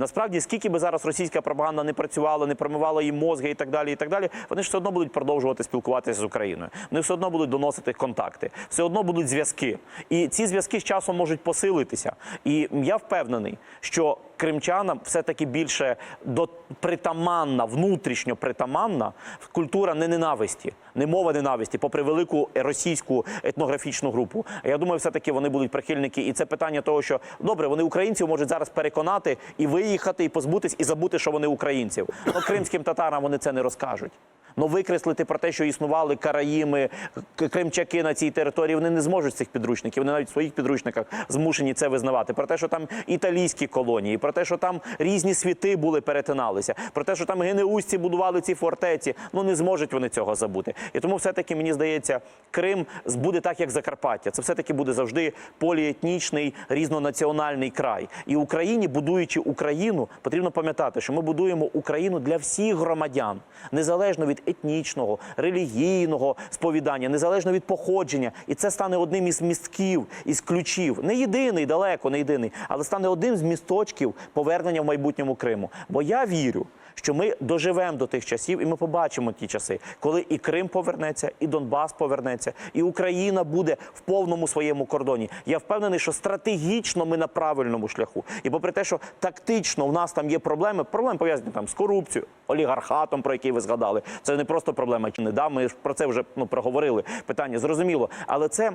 Насправді, скільки би зараз російська пропаганда не працювала, не промивала їм мозги і так далі, і так далі, вони все одно будуть продовжувати спілкуватися з Україною. Вони все одно будуть доносити контакти, все одно будуть зв'язки. І ці зв'язки з часом можуть посилитися. І я впевнений, що кримчанам все-таки більше до притаманна, внутрішньо притаманна культура не ненависті, не мова ненависті, попри велику російську етнографічну групу. Я думаю, все-таки вони будуть прихильники. І це питання того, що добре, вони українців можуть зараз переконати і виїхати, і позбутись, і забути, що вони українців. Ну кримським татарам вони це не розкажуть. Ну викреслити про те, що існували караїми, кримчаки на цій території, вони не зможуть цих підручників. Вони навіть в своїх підручниках змушені це визнавати. Про те, що там італійські колонії, про те, що там різні світи були, перетиналися, про те, що там генеустці будували ці фортеці. Ну не зможуть вони цього забути. І тому, все-таки мені здається, Крим буде так, як Закарпаття. Це все-таки буде завжди поліетнічний, різнонаціональний край. І Україні, будуючи Україну, потрібно пам'ятати, що ми будуємо Україну для всіх громадян, незалежно від етнічного, релігійного сповідання, незалежно від походження. І це стане одним із містків, із ключів. Не єдиний, далеко не єдиний, але стане одним з місточків повернення в майбутньому Криму. Бо я вірю. Що ми доживемо до тих часів, і ми побачимо ті часи, коли і Крим повернеться, і Донбас повернеться, і Україна буде в повному своєму кордоні. Я впевнений, що стратегічно ми на правильному шляху. І попри те, що тактично в нас там є проблеми, проблеми пов'язані там з корупцією, олігархатом, про який ви згадали. Це не просто проблема чи не да. Ми про це вже ну проговорили. Питання зрозуміло, але це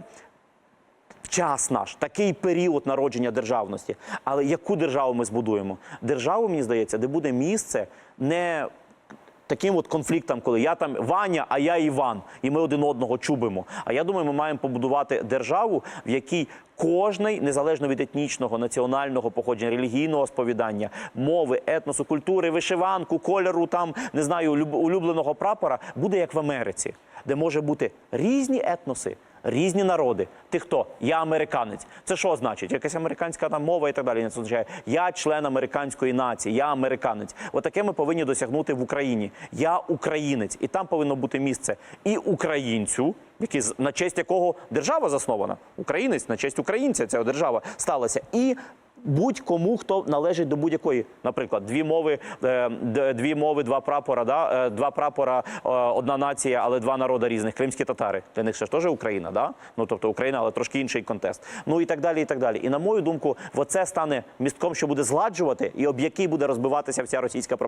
час наш, такий період народження державності. Але яку державу ми збудуємо? Державу, мені здається, де буде місце не таким от конфліктам, коли я там Ваня, а я Іван, і ми один одного чубимо. А я думаю, ми маємо побудувати державу, в якій кожний, незалежно від етнічного, національного походження, релігійного сповідання, мови, етносу, культури, вишиванку, кольору, там не знаю, улюбленого прапора, буде як в Америці, де може бути різні етноси. Різні народи. Ти хто? Я американець. Це що значить? Якась американська там мова і так далі. Це означає, я член американської нації, я американець. Отаке ми повинні досягнути в Україні. Я українець, і там повинно бути місце і українцю, який на честь якого держава заснована. Українець на честь українця ця держава сталася. І Будь-кому, хто належить до будь-якої, наприклад, дві мови, е, дві мови, два прапора, да? е, два прапора, е, одна нація, але два народи різних. Кримські татари. Для них ще ж теж Україна, да? Ну тобто Україна, але трошки інший контекст. Ну і так далі, і так далі. І на мою думку, оце стане містком, що буде згладжувати, і об який буде розбиватися вся російська пропаганда.